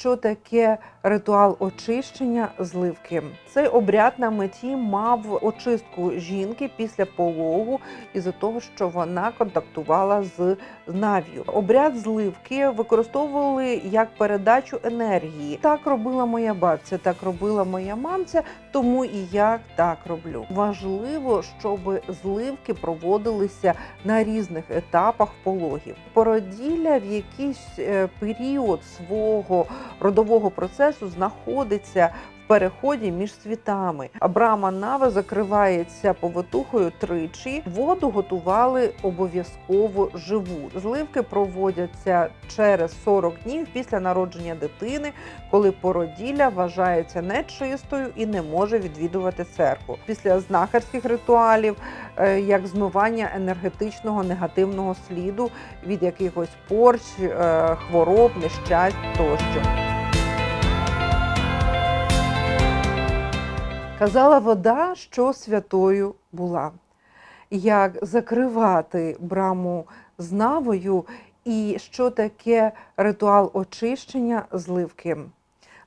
Що таке ритуал очищення зливки? Цей обряд на меті мав очистку жінки після пологу із-за того, що вона контактувала з нав'ю. Обряд зливки використовували як передачу енергії. Так робила моя бабця, так робила моя мамця, тому і я так роблю. Важливо, щоб зливки проводилися на різних етапах пологів. Породілля в якийсь е, період свого родового процесу знаходиться переході між світами. А брама нави закривається повитухою тричі. Воду готували обов'язково живу. Зливки проводяться через 40 днів після народження дитини, коли породілля вважається нечистою і не може відвідувати церкву. Після знахарських ритуалів, е, як змивання енергетичного негативного сліду від якихось порч, е, хвороб, нещасть тощо. Казала вода, що святою була. Як закривати браму з навою, і що таке ритуал очищення зливки.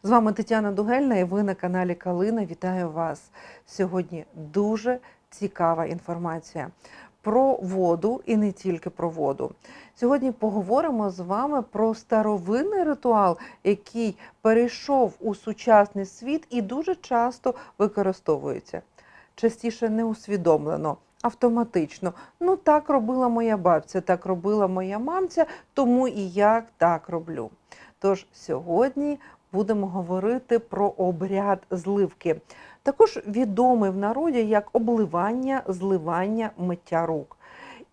З вами Тетяна Дугельна, і ви на каналі Калина. Вітаю вас. Сьогодні дуже цікава інформація про воду і не тільки про воду. Сьогодні поговоримо з вами про старовинний ритуал, який перейшов у сучасний світ і дуже часто використовується. Частіше не усвідомлено, автоматично. Ну так робила моя бабця, так робила моя мамця, тому і я так роблю. Тож сьогодні будемо говорити про обряд зливки. Також відомий в народі як обливання, зливання, миття рук.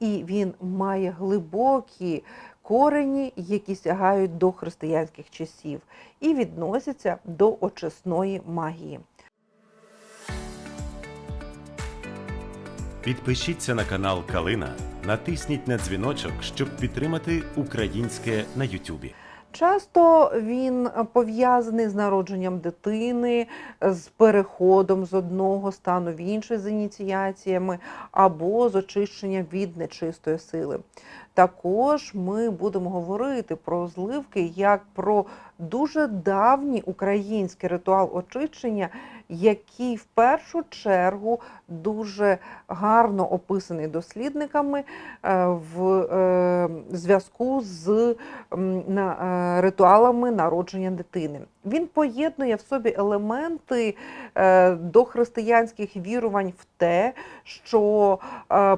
І він має глибокі корені, які сягають до християнських часів, і відносяться до очисної магії. Підпишіться на канал Калина, натисніть на дзвіночок, щоб підтримати українське на Ютубі. Часто він пов'язаний з народженням дитини, з переходом з одного стану в інший з ініціаціями або з очищенням від нечистої сили. Також ми будемо говорити про зливки як про дуже давній український ритуал очищення, який в першу чергу дуже гарно описаний дослідниками е, в е, зв'язку з е, ритуалами народження дитини. Він поєднує в собі елементи дохристиянських вірувань в те, що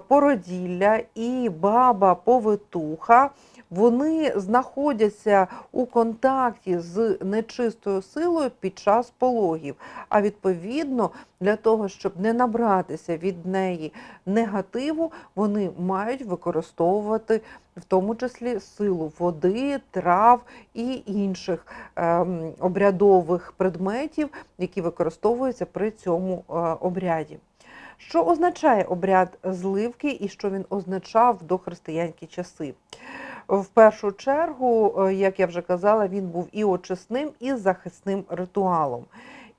породілля і баба повитуха. Вони знаходяться у контакті з нечистою силою під час пологів. А відповідно, для того, щоб не набратися від неї негативу, вони мають використовувати в тому числі силу води, трав і інших ем, обрядових предметів, які використовуються при цьому е, обряді. Що означає обряд зливки і що він означав в дохристиянські часи? В першу чергу, е, як я вже казала, він був і очисним, і захисним ритуалом.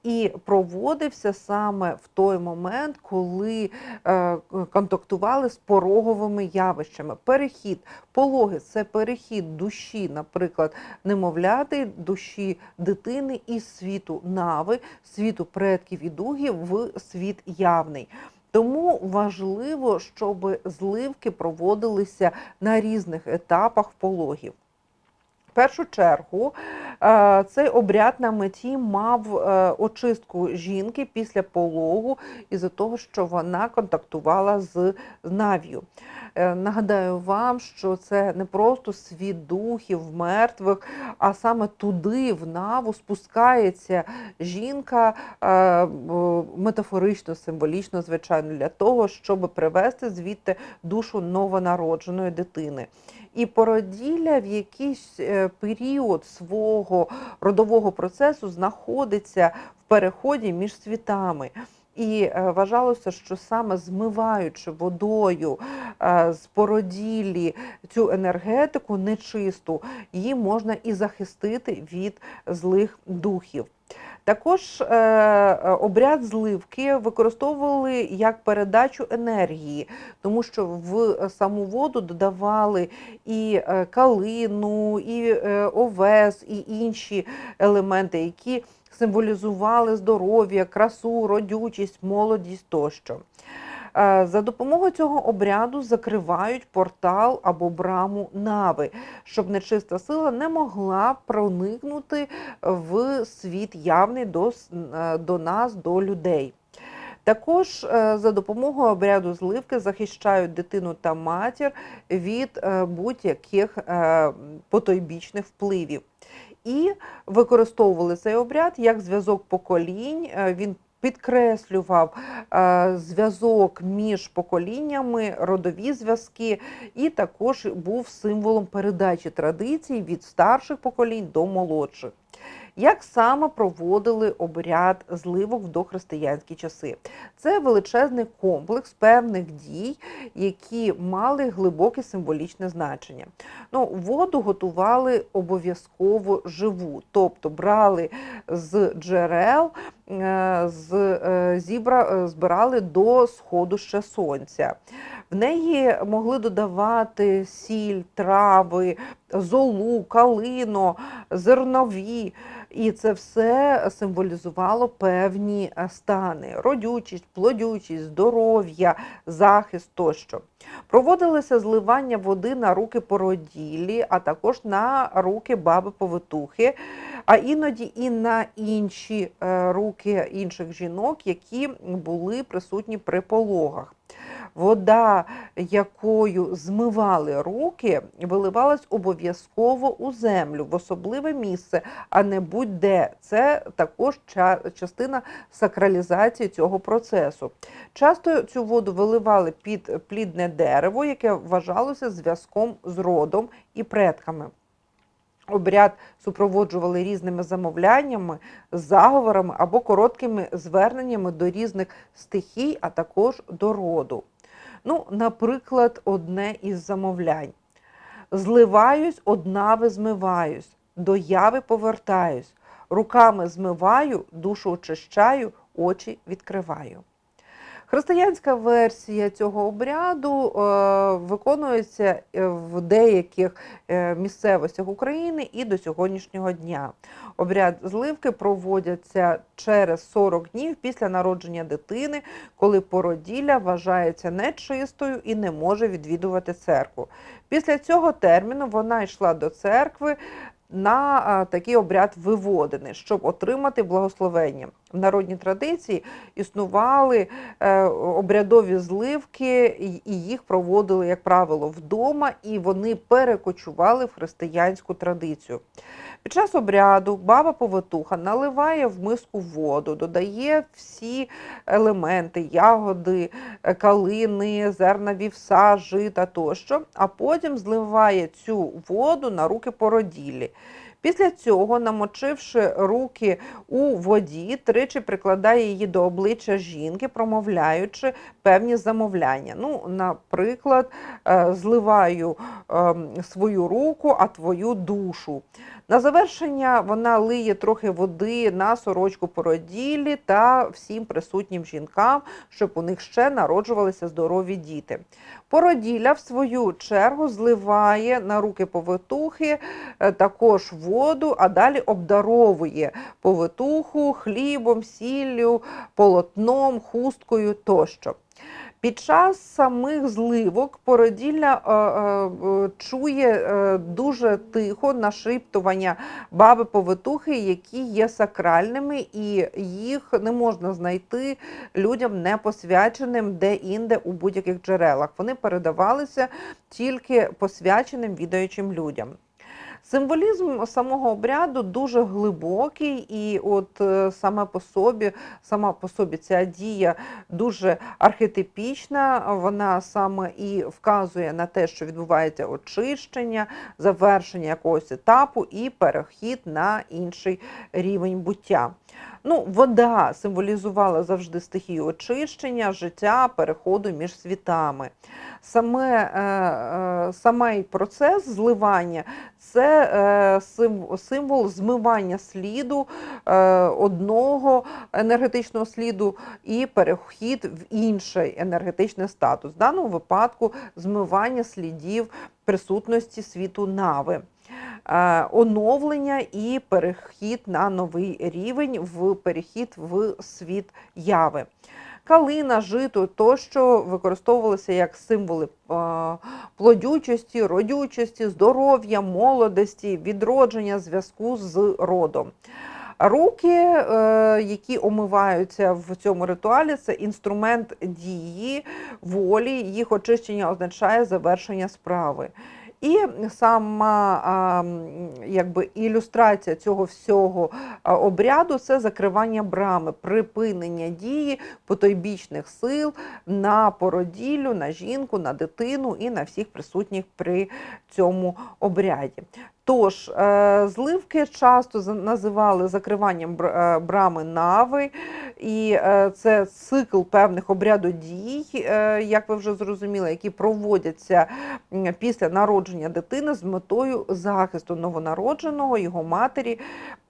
І проводився саме в той момент, коли е, контактували з пороговими явищами. Перехід пологи це перехід душі, наприклад, немовляти, душі дитини із світу нави, світу предків і дугів в світ явний. Тому важливо, щоб зливки проводилися на різних етапах пологів. В першу чергу е, цей обряд на меті мав е, очистку жінки після пологу із-за того, що вона контактувала з нав'ю. Е, Нагадаю вам, що це не просто світ духів, мертвих, а саме туди, в наву, спускається жінка метафорично, символічно, звичайно, для того, щоб привести звідти душу новонародженої дитини. І породілля в якийсь е, період свого родового процесу знаходиться в переході між світами. І е, вважалося, що саме змиваючи водою е, з породіллі цю енергетику нечисту, її можна і захистити від злих духів. Також е, е, обряд зливки використовували як передачу енергії, тому що в саму воду додавали і е, калину, і е, овес, і інші елементи, які символізували здоров'я, красу, родючість, молодість тощо. Е, За допомогою цього обряду закривають портал або браму нави, щоб нечиста сила не могла проникнути в світ явний до, е, до нас, до людей. Також е, за допомогою обряду зливки захищають дитину та матір від будь-яких потойбічних впливів. І використовували цей обряд як зв'язок поколінь. Він підкреслював е, зв'язок між поколіннями, родові зв'язки, і також був символом передачі традицій від старших поколінь до молодших. Як саме проводили обряд зливок в дохристиянські часи? Це величезний комплекс певних дій, які мали глибоке символічне значення. Ну, воду готували обов'язково живу, тобто брали з джерел, з, е, зібра, е, збирали до сходу ще сонця. В неї могли додавати сіль, трави, золу, калино, зернові. І це все символізувало певні е, стани: родючість, плодючість, здоров'я, захист тощо. Проводилося зливання води на руки породілі, а також на руки баби повитухи, а іноді і на інші е, руки інших жінок, які були присутні при пологах. Вода, якою змивали руки, виливалась обов'язково у землю в особливе місце, а не будь-де. Це також частина сакралізації цього процесу. Часто цю воду виливали під плідне дерево, яке вважалося зв'язком з родом і предками. Обряд супроводжували різними замовляннями, заговорами або короткими зверненнями до різних стихій, а також до роду. Ну, наприклад, одне із замовлянь: зливаюсь, однави змиваюсь, до яви повертаюсь, руками змиваю, душу очищаю, очі відкриваю. Християнська версія цього обряду е, виконується е, в деяких е, місцевостях України і до сьогоднішнього дня. Обряд зливки проводяться через 40 днів після народження дитини, коли породілля вважається нечистою і не може відвідувати церкву. Після цього терміну вона йшла до церкви на такий обряд виводини, щоб отримати благословення. В народній традиції існували е, обрядові зливки, і- і їх проводили, як правило, вдома, і вони перекочували в християнську традицію. Під час обряду баба повитуха наливає в миску воду, додає всі елементи, ягоди, е, калини, зерна вівса, жита тощо, а потім зливає цю воду на руки породілі. Після цього, намочивши руки у воді, тричі прикладає її до обличчя жінки, промовляючи певні замовляння. Ну, наприклад, е, зливаю ем, свою руку, а твою душу. На завершення вона лиє трохи води на сорочку породілі та всім присутнім жінкам, щоб у них ще народжувалися здорові діти. Породілля, в свою чергу, зливає на руки повитухи е, також воду, а далі обдаровує повитуху хлібом, сіллю, полотном, хусткою тощо. Під час самих зливок породілля е, е, чує е, дуже тихо нашіптування баби повитухи, які є сакральними, і їх не можна знайти людям непосвяченим де-інде у будь-яких джерелах. Вони передавалися тільки посвяченим відаючим людям. Символізм самого обряду дуже глибокий, і от е, саме по собі, сама по собі ця дія дуже архетипічна. Вона саме і вказує на те, що відбувається очищення, завершення якогось етапу і перехід на інший рівень буття. Ну, вода символізувала завжди стихію очищення, життя, переходу між світами. Саме, е, е, самий процес зливання це е, символ змивання сліду одного енергетичного сліду і перехід в інший енергетичний статус. В даному випадку змивання слідів присутності світу нави. Е, Оновлення і перехід на новий рівень в перехід в світ яви. Калина, жито тощо використовувалися як символи е, плодючості, родючості, здоров'я, молодості, відродження зв'язку з родом. Руки, е, які омиваються в цьому ритуалі, це інструмент дії, волі. Їх очищення означає завершення справи. І сама якби, ілюстрація цього всього обряду це закривання брами, припинення дії потойбічних сил на породіллю, на жінку, на дитину і на всіх присутніх при цьому обряді. Тож, е, зливки часто називали закриванням е, брами нави, і е, це цикл певних обрядодій, як ви вже зрозуміли, які проводяться після народження дитини з метою захисту новонародженого, його матері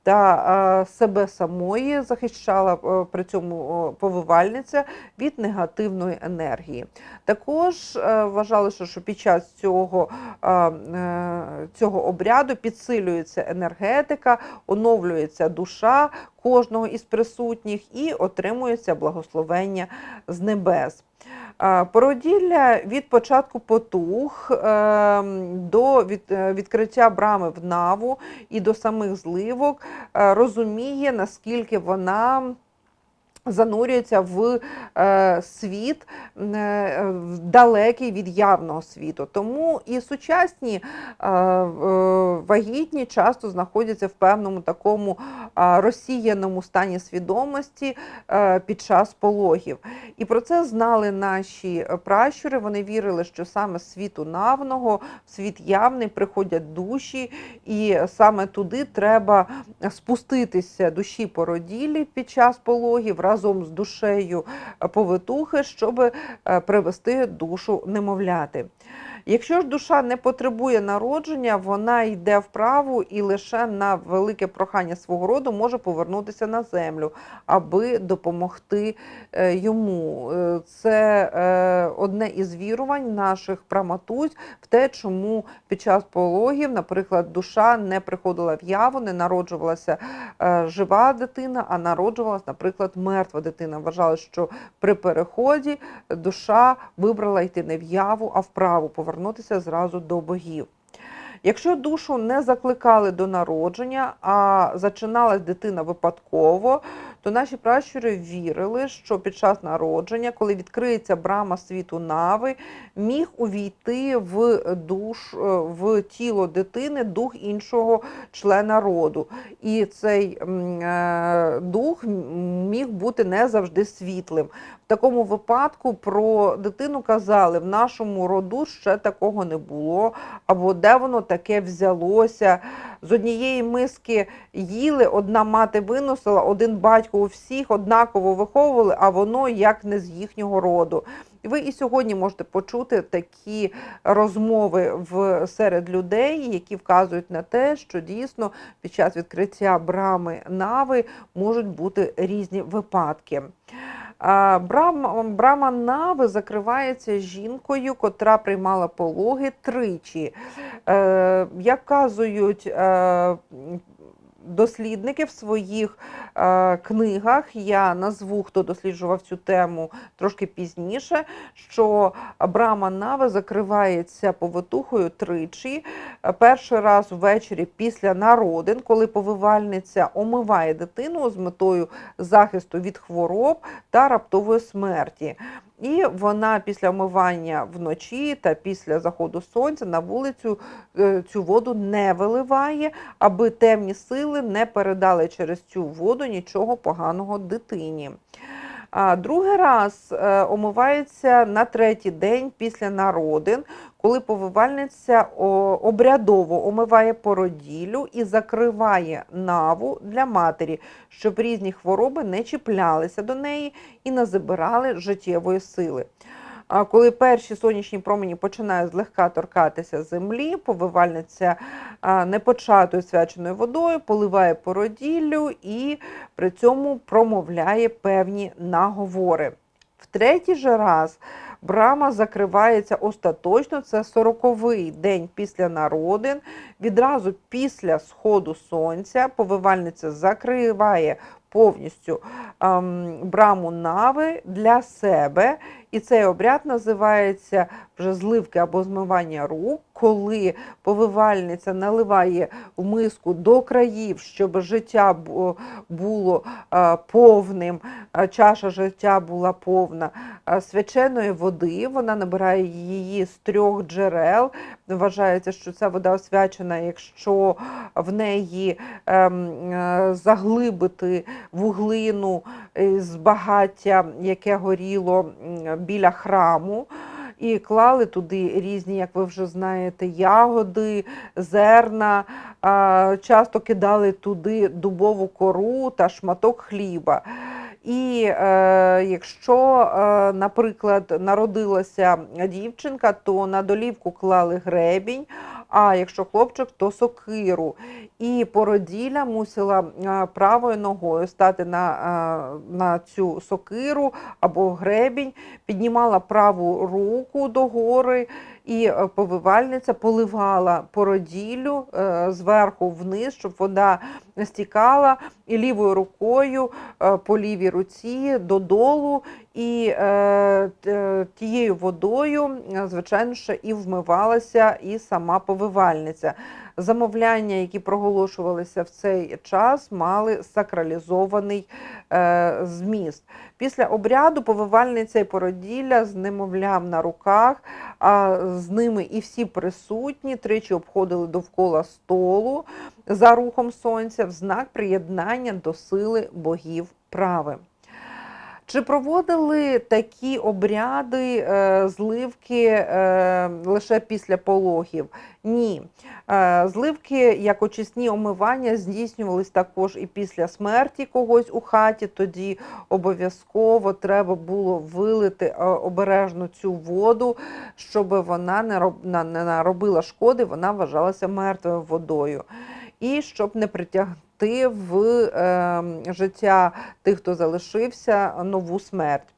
та себе самої захищала е, при цьому повивальниця від негативної енергії. Також е, вважали, що, під час цього, е, цього обряду підсилюється енергетика, оновлюється душа кожного із присутніх і отримується благословення з небес. Е, Породілля від початку потух е, до е, відкриття брами в наву і до самих зливок е, розуміє, наскільки вона занурюється в е, світ е, далекий від явного світу. Тому і сучасні е, вагітні часто знаходяться в певному такому розсіяному стані свідомості під час пологів. І про це знали наші пращури. Вони вірили, що саме світу навного, в світ явний приходять душі, і саме туди треба спуститися душі породілі під час пологів разом з душею повитухи, щоб е, привести душу немовляти. Якщо ж душа не потребує народження, вона йде вправу і лише на велике прохання свого роду може повернутися на землю, аби допомогти е, йому. Е, Це е, одне із вірувань наших праматусь в те, чому під час пологів, наприклад, душа не приходила в яву, не народжувалася жива дитина, а народжувалася, наприклад, мертва дитина. Вважали, що при переході душа вибрала йти не в яву, а вправу, повернутися зразу до богів. Якщо душу не закликали до народження, а зачиналась дитина випадково, то наші пращури вірили, що під час народження, коли відкриється брама світу нави, міг увійти в душ, е, в тіло дитини дух іншого члена роду. І цей е, дух міг бути не завжди світлим. Такому випадку про дитину казали: в нашому роду ще такого не було, або де воно таке взялося. З однієї миски їли, одна мати виносила, один батько у всіх однаково виховували, а воно як не з їхнього роду. І ви і сьогодні можете почути такі розмови в серед людей, які вказують на те, що дійсно під час відкриття брами нави можуть бути різні випадки. А, Брама, нави закривається жінкою, котра приймала пологи тричі. Е, як вказують е, дослідники в своїх е, книгах, я назву, хто досліджував цю тему трошки пізніше, що брама нави закривається повитухою тричі. Е, Перший раз ввечері після народин, коли повивальниця омиває дитину з метою захисту від хвороб та раптової смерті. І вона після омивання вночі та після заходу сонця на вулицю е, цю воду не виливає, аби темні сили не передали через цю воду нічого поганого дитині. А другий раз е, омивається на третій день після народин, коли повивальниця обрядово омиває породілю і закриває наву для матері, щоб різні хвороби не чіплялися до неї і не забирали життєвої сили. Коли перші сонячні промені починають злегка торкатися землі, повивальниця непочатою свяченою водою поливає породіллю і при цьому промовляє певні наговори. В третій же раз брама закривається остаточно, це 40-й день після народин. Відразу після сходу сонця повивальниця закриває повністю ем, браму нави для себе. І цей обряд називається вже зливки або змивання рук, коли повивальниця наливає в миску до країв, щоб життя було е, повним, е, чаша життя була повна е, свяченої води. Вона набирає її з трьох джерел. Вважається, що ця вода освячена, якщо в неї ем, заглибити вуглину е, з багаття, яке горіло біля храму. І клали туди різні, як ви вже знаєте, ягоди, зерна. Часто кидали туди дубову кору та шматок хліба. І е, якщо, е, наприклад, народилася дівчинка, то на долівку клали гребінь, а якщо хлопчик, то сокиру. І породілля мусила е, правою ногою стати на, е, на цю сокиру або гребінь, піднімала праву руку догори, і е, повивальниця поливала породіллю е, зверху вниз, щоб вода стікала, і лівою рукою е, по лівій руці додолу, і тією водою, звичайно, ще і вмивалася і сама повивальниця. Замовляння, які проголошувалися в цей час, мали сакралізований е, зміст. Після обряду повивальниця і породілля з немовлям на руках, а з ними і всі присутні тричі обходили довкола столу за рухом сонця в знак приєднання до сили богів прави. Чи проводили такі обряди е, зливки е, лише після пологів? Ні. Е, зливки, як очисні омивання, здійснювались також і після смерті когось у хаті. Тоді обов'язково треба було вилити обережно цю воду, щоб вона не роб- на- не наробила шкоди, вона вважалася мертвою водою. І щоб не притягти в е, життя тих, хто залишився, нову смерть.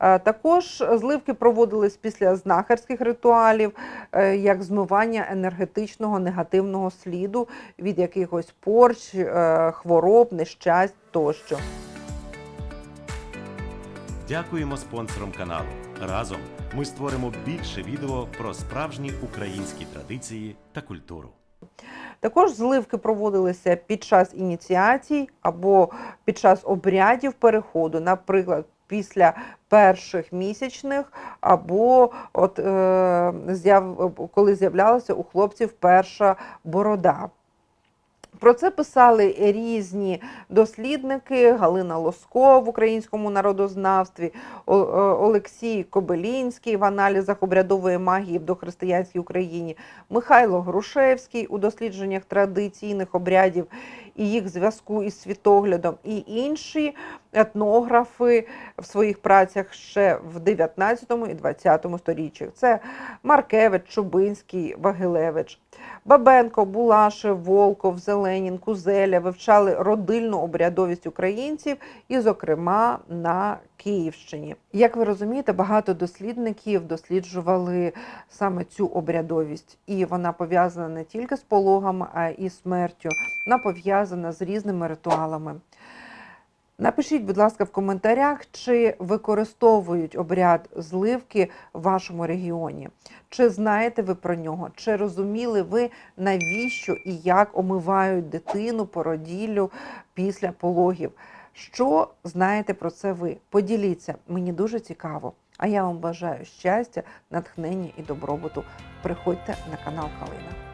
Е, Також зливки проводились після знахарських ритуалів, е, як змивання енергетичного негативного сліду від якихось порч, е, хвороб, нещасть тощо. Дякуємо спонсорам каналу. Разом ми створимо більше відео про справжні українські традиції та культуру. Також зливки проводилися під час ініціацій або під час обрядів переходу, наприклад, після перших місячних, або от, е, коли з'являлася у хлопців перша борода. Про це писали різні дослідники: Галина Лоско в українському народознавстві, е, Олексій Кобилінський в аналізах обрядової магії в дохристиянській Україні, Михайло Грушевський у дослідженнях традиційних обрядів і їх зв'язку із світоглядом, і інші етнографи в своїх працях ще в 19 і 20 сторіччях. Це Маркевич, Чубинський, Вагилевич. Бабенко, Булашев, Волков, Зеленін, Кузеля вивчали родильну обрядовість українців і, зокрема, на Київщині. Як ви розумієте, багато дослідників досліджували саме цю обрядовість, і вона пов'язана не тільки з пологами, а і смертю. Вона пов'язана з різними ритуалами. Напишіть, будь ласка, в коментарях, чи використовують обряд зливки в вашому регіоні. Чи знаєте ви про нього? Чи розуміли ви, навіщо і як омивають дитину породіллю після пологів? Що знаєте про це ви? Поділіться, мені дуже цікаво. А я вам бажаю щастя, натхнення і добробуту. Приходьте на канал Калина.